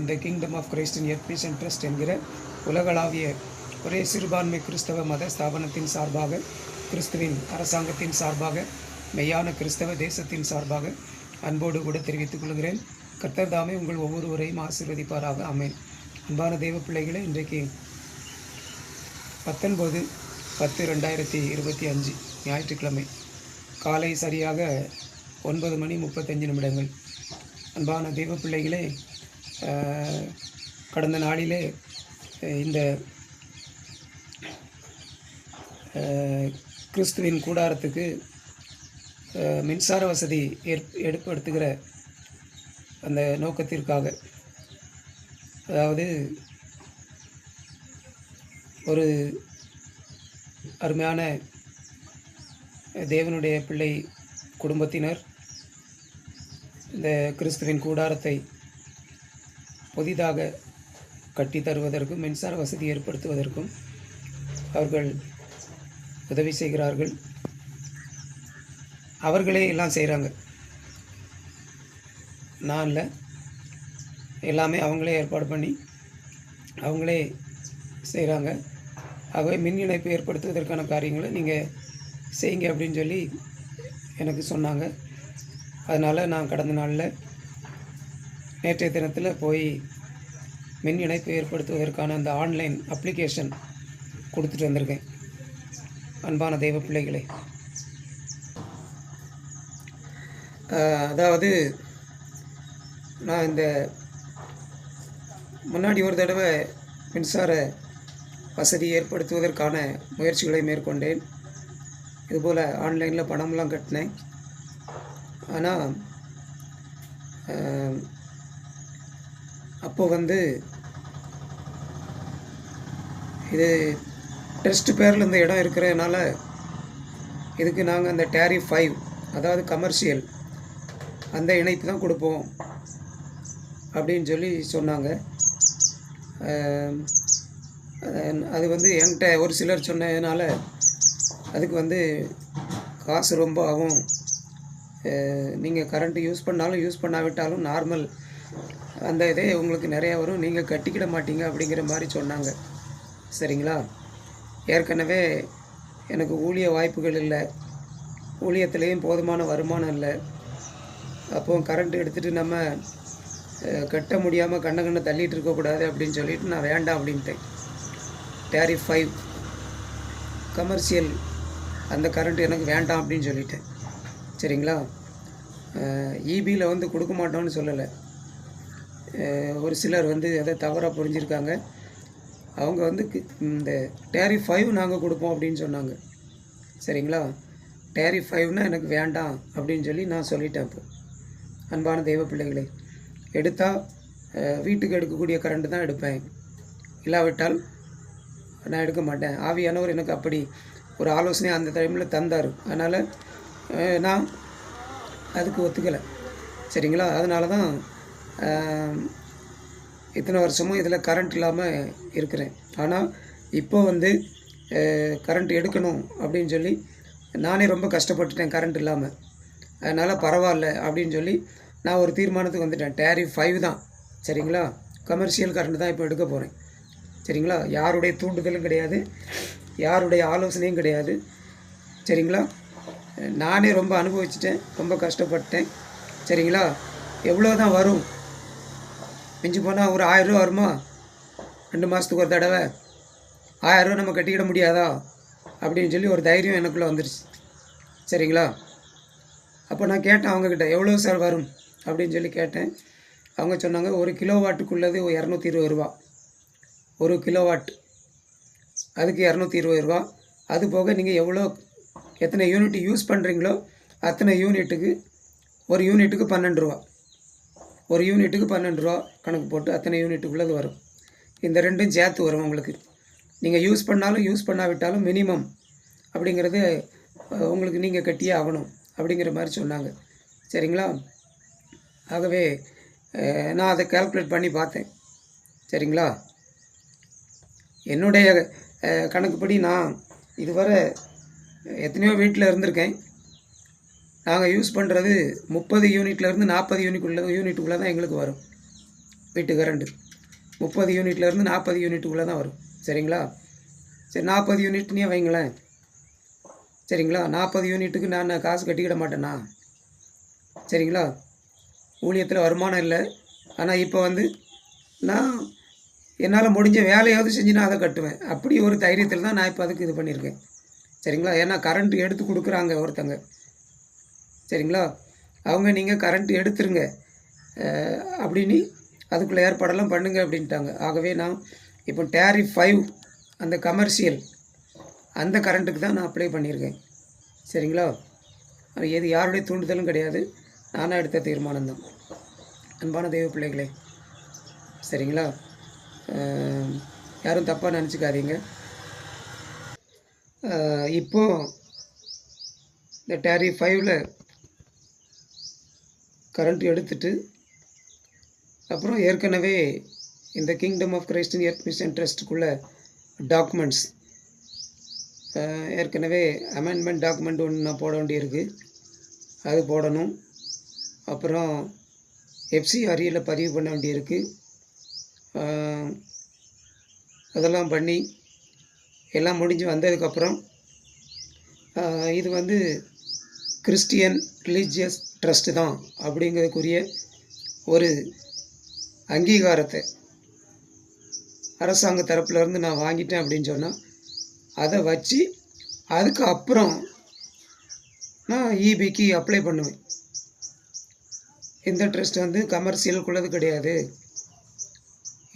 இந்த kingdom of கிரைஸ்டின் and trust என்கிற உலகளாவிய ஒரே சிறுபான்மை கிறிஸ்தவ மத ஸ்தாபனத்தின் சார்பாக கிறிஸ்துவின் அரசாங்கத்தின் சார்பாக மெய்யான கிறிஸ்தவ தேசத்தின் சார்பாக அன்போடு கூட தெரிவித்துக் கொள்கிறேன். கர்த்தர் தாமே உங்கள் ஒவ்வொருவரையும் ஆசீர்வதிப்பாராக. அமேன் அன்பான தெய்வ பிள்ளைகளை இன்றைக்கு பத்தொன்பது பத்து ரெண்டாயிரத்தி இருபத்தி அஞ்சு ஞாயிற்றுக்கிழமை காலை சரியாக ஒன்பது மணி முப்பத்தஞ்சு நிமிடங்கள். அன்பான தெய்வ பிள்ளைகளே கடந்த நாளிலே இந்த கிறிஸ்துவின் கூடாரத்துக்கு மின்சார வசதி ஏற் ஏற்படுத்துகிற அந்த நோக்கத்திற்காக அதாவது ஒரு அருமையான தேவனுடைய பிள்ளை குடும்பத்தினர் இந்த கிறிஸ்துவின் கூடாரத்தை புதிதாக கட்டி தருவதற்கும் மின்சார வசதி ஏற்படுத்துவதற்கும் அவர்கள் உதவி செய்கிறார்கள். அவர்களே எல்லாம் செய்கிறாங்க நான் இல்லை. எல்லாமே அவங்களே ஏற்பாடு பண்ணி அவங்களே செய்கிறாங்க ஆகவே மின் இணைப்பு ஏற்படுத்துவதற்கான காரியங்களை நீங்கள் செய்யுங்க அப்படின்னு சொல்லி எனக்கு சொன்னாங்க. அதனால் நான் கடந்த நாளில் நேற்றைய தினத்தில் போய் மின் இணைப்பு ஏற்படுத்துவதற்கான அந்த ஆன்லைன் அப்ளிகேஷன் கொடுத்துட்டு வந்திருக்கேன். அன்பான தெய்வ பிள்ளைகளை. அதாவது நான் இந்த முன்னாடி ஒரு தடவை மின்சார வசதி ஏற்படுத்துவதற்கான முயற்சிகளை மேற்கொண்டேன். இதுபோல் ஆன்லைனில் பணம்லாம் கட்டினேன். ஆனால் அப்போது வந்து இது டெஸ்ட் பேரில் இந்த இடம் இருக்கிறதுனால இதுக்கு நாங்கள் அந்த டேரிஃப் ஃபைவ் அதாவது கமர்ஷியல் அந்த இணைப்பு தான் கொடுப்போம் அப்படின்னு சொல்லி சொன்னாங்க. அது- அது வந்து என்கிட்ட ஒரு சிலர் சொன்னதுனால அதுக்கு வந்து காசு ரொம்ப ஆகும். நீங்கள் கரண்ட்டு யூஸ் பண்ணாலும் யூஸ் பண்ணாவிட்டாலும் நார்மல் அந்த இதே உங்களுக்கு நிறையா வரும். நீங்கள் கட்டிக்கிட மாட்டீங்க அப்படிங்கிற மாதிரி சொன்னாங்க. சரிங்களா? ஏற்கனவே எனக்கு ஊழிய வாய்ப்புகள் இல்லை. ஊழியத்துலேயும் போதுமான வருமானம் இல்லை. அப்போ கரண்ட் எடுத்துகிட்டு நம்ம கட்ட முடியாமல் கண்ண கண்ணை தள்ளிட்டு இருக்கக்கூடாது அப்படின்னு சொல்லிட்டு நான் வேண்டாம் அப்படின்ட்டேன். டேரிஃப் ஃபைவ் கமர்ஷியல் அந்த கரண்ட் எனக்கு வேண்டாம் அப்படின்னு சொல்லிட்டேன். சரிங்களா? இபியில் வந்து கொடுக்க மாட்டோம்னு சொல்லலை. ஒரு சிலர் வந்து அதை தவறாக புரிஞ்சிருக்காங்க. அவங்க வந்து இந்த டேரிஃப் ஃபைவ் நாங்கள் கொடுப்போம் அப்படின்னு சொன்னாங்க. சரிங்களா? டேரிஃப் ஃபைவ்னா எனக்கு வேண்டாம் அப்படின்னு சொல்லி நான் சொல்லிட்டேன் இப்போ அன்பான தெய்வ பிள்ளைகளே எடுத்தால் வீட்டுக்கு எடுக்கக்கூடிய கரண்ட்டு தான் எடுப்பேன். இல்லாவிட்டால் நான் எடுக்க மாட்டேன். ஆவியானவர் எனக்கு அப்படி ஒரு ஆலோசனை அந்த டைமில் தந்தார். அதனால் நான் அதுக்கு ஒத்துக்கலை. சரிங்களா? அதனால தான் இத்தனை வருஷமும் இதில் கரண்ட் இல்லாமல் இருக்கிறேன். ஆனால் இப்போ வந்து கரண்ட் எடுக்கணும் அப்படின்னு சொல்லி நானே ரொம்ப கஷ்டப்பட்டுட்டேன் கரண்ட் இல்லாமல். அதனால் பரவாயில்ல அப்படின்னு சொல்லி நான் ஒரு தீர்மானத்துக்கு வந்துட்டேன். டேரிஃப் ஃபைவ் தான். சரிங்களா? கமர்ஷியல் கரண்ட் தான் இப்போ எடுக்க போகிறேன் சரிங்களா? யாருடைய தூண்டுதலும் கிடையாது. யாருடைய ஆலோசனையும் கிடையாது. சரிங்களா? நானே ரொம்ப அனுபவிச்சிட்டேன். ரொம்ப கஷ்டப்பட்டேன் சரிங்களா? எவ்வளோ தான் வரும்? மிஞ்சி போனால் ஒரு ஆயிரரூவா வருமா? ரெண்டு மாதத்துக்கு ஒரு தடவை. ஆயிரரூவா நம்ம கட்டிக்கிட முடியாதா? அப்படின்னு சொல்லி ஒரு தைரியம் எனக்குள்ளே வந்துருச்சு. சரிங்களா? அப்போ நான் கேட்டேன் அவங்கக்கிட்ட எவ்வளோ சார் வரும்? அப்படின்னு சொல்லி கேட்டேன். அவங்க சொன்னாங்க ஒரு கிலோ வாட்டுக்குள்ளது இரநூத்தி இருபது ரூபா. ஒரு கிலோ வாட் அதுக்கு இரநூத்தி இருபது ரூபா. அது போக நீங்கள் எவ்வளோ எத்தனை யூனிட் யூஸ் பண்ணுறீங்களோ அத்தனை யூனிட்டுக்கு ஒரு யூனிட்டுக்கு பன்னெண்டு ரூபா. ஒரு யூனிட்டுக்கு பன்னெண்டு ரூபா கணக்கு போட்டு அத்தனை யூனிட்டுக்குள்ளது வரும். இந்த ரெண்டும் சேர்த்து வரும் உங்களுக்கு. நீங்கள் யூஸ் பண்ணாலும் யூஸ் பண்ணாவிட்டாலும் மினிமம் அப்படிங்கிறது உங்களுக்கு நீங்கள் கட்டியே ஆகணும் அப்படிங்கிற மாதிரி சொன்னாங்க. சரிங்களா? ஆகவே நான் அதை கால்குலேட் பண்ணி பார்த்தேன். சரிங்களா? என்னுடைய கணக்குப்படி நான் இதுவரை எத்தனையோ வீட்டில் இருந்திருக்கேன். நாங்கள் யூஸ் பண்ணுறது முப்பது யூனிட்லேருந்து நாற்பது யூனிட்டுக்குள்ளே யூனிட்டுக்குள்ளே தான் எங்களுக்கு வரும். வீட்டு கரண்ட்டு முப்பது யூனிட்லேருந்து நாற்பது யூனிட்டுக்குள்ளே தான் வரும். சரிங்களா? சரி நாற்பது யூனிட்னே வைங்களேன். சரிங்களா? நாற்பது யூனிட்டுக்கு நான் காசு கட்டிக்கிட மாட்டேனா? சரிங்களா? ஊழியத்தில் வருமானம் இல்லை. ஆனால் இப்போ வந்து நான் என்னால் முடிஞ்ச வேலையாவது செஞ்சு நான் அதை கட்டுவேன். அப்படி ஒரு தைரியத்தில் தான் நான் இப்போ அதுக்கு இது பண்ணியிருக்கேன். சரிங்களா? ஏன்னா கரண்ட் எடுத்து கொடுக்குறாங்க ஒருத்தங்க. சரிங்களா? அவங்க நீங்கள் கரண்ட் எடுத்துருங்க. அப்படின்னு அதுக்குள்ளே ஏற்பாடெல்லாம் பண்ணுங்க அப்படின்ட்டாங்க. ஆகவே நான் இப்போ டேரிஃப் ஃபைவ் அந்த கமர்ஷியல் அந்த கரண்ட்டுக்கு தான் நான் அப்ளை பண்ணியிருக்கேன். சரிங்களா? அது எது யாருடைய தூண்டுதலும் கிடையாது. நானாக எடுத்த தீர்மானம் தான் அன்பான தெய்வ பிள்ளைகளே. சரிங்களா? யாரும் தப்பாக நினச்சிக்காதீங்க. இப்போது இப்போ இந்த டேரி ஃபைவ்ல கரண்ட் எடுத்துட்டு அப்புறம் ஏற்கனவே இந்த கிங்டம் ஆஃப் கிரைஸ்டின் எர்த் மிஷன் ட்ரஸ்ட்டுக்குள்ள டாக்குமெண்ட்ஸ் ஏற்கனவே அமெண்ட்மெண்ட் டாக்குமெண்ட் ஒன்று நான் போட வேண்டியிருக்கு. அது போடணும். அப்புறம் எஃப்சிஆரியில் பதிவு பண்ண வேண்டியிருக்கு. அதெல்லாம் பண்ணி எல்லாம் முடிஞ்சு வந்ததுக்கப்புறம் இது வந்து கிறிஸ்டியன் ரிலீஜியஸ் ட்ரஸ்ட்டு தான் அப்படிங்கிறதுக்குரிய ஒரு அங்கீகாரத்தை அரசாங்க தரப்புலேருந்து நான் வாங்கிட்டேன் அப்படின்னு சொன்னால் அதை வச்சு அதுக்கு அப்புறம் நான் இபிக்கு அப்ளை பண்ணுவேன். இந்த ட்ரஸ்ட் வந்து கமர்ஷியலுக்குள்ளது கிடையாது.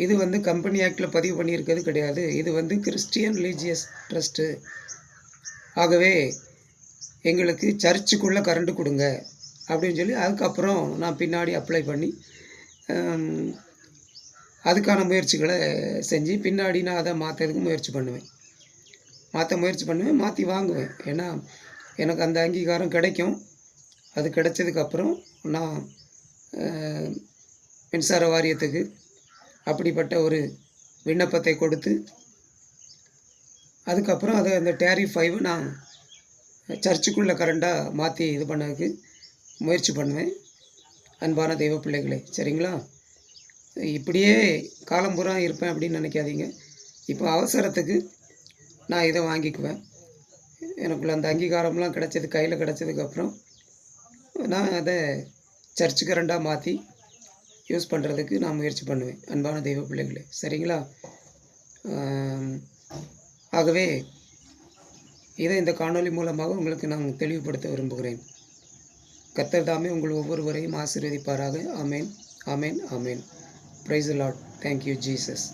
இது வந்து கம்பெனி ஆக்டில் பதிவு பண்ணியிருக்கிறது கிடையாது. இது வந்து கிறிஸ்டியன் ரிலீஜியஸ் ட்ரஸ்ட்டு ஆகவே எங்களுக்கு சர்ச்சுக்குள்ளே கரண்ட்டு கொடுங்க. அப்படின்னு சொல்லி அதுக்கப்புறம் நான் பின்னாடி அப்ளை பண்ணி அதுக்கான முயற்சிகளை செஞ்சு பின்னாடி நான் அதை மாற்றுறதுக்கு முயற்சி பண்ணுவேன். மாற்ற முயற்சி பண்ணுவேன் மாற்றி வாங்குவேன். ஏன்னா எனக்கு அந்த அங்கீகாரம் கிடைக்கும். அது கிடைச்சதுக்கப்புறம் நான் மின்சார வாரியத்துக்கு அப்படிப்பட்ட ஒரு விண்ணப்பத்தை கொடுத்து அதுக்கப்புறம் அதை அந்த டேரி ஃபைவ் நான் சர்ச்சுக்குள்ளே கரண்டாக மாற்றி இது பண்ணதுக்கு முயற்சி பண்ணுவேன். அன்பான தெய்வ பிள்ளைகளே சரிங்களா? இப்படியே காலம்புறா இருப்பேன் அப்படின்னு நினைக்காதீங்க. இப்போ அவசரத்துக்கு நான் இதை வாங்கிக்குவேன். எனக்குள்ள அந்த அங்கீகாரம்லாம் கிடச்சது கையில் கிடச்சதுக்கப்புறம் நான் அதை சர்ச்சு கரண்டாக மாற்றி யூஸ் பண்ணுறதுக்கு நான் முயற்சி பண்ணுவேன். அன்பான தெய்வ பிள்ளைகளே சரிங்களா? ஆகவே இதை இந்த காணொளி மூலமாக உங்களுக்கு நான் தெளிவுபடுத்த விரும்புகிறேன். கத்தர் தாமே உங்கள் ஒவ்வொருவரையும் ஆசீர்வதிப்பாராக. அமேன் ஆமேன் ஆமேன். Praise lord thank you Jesus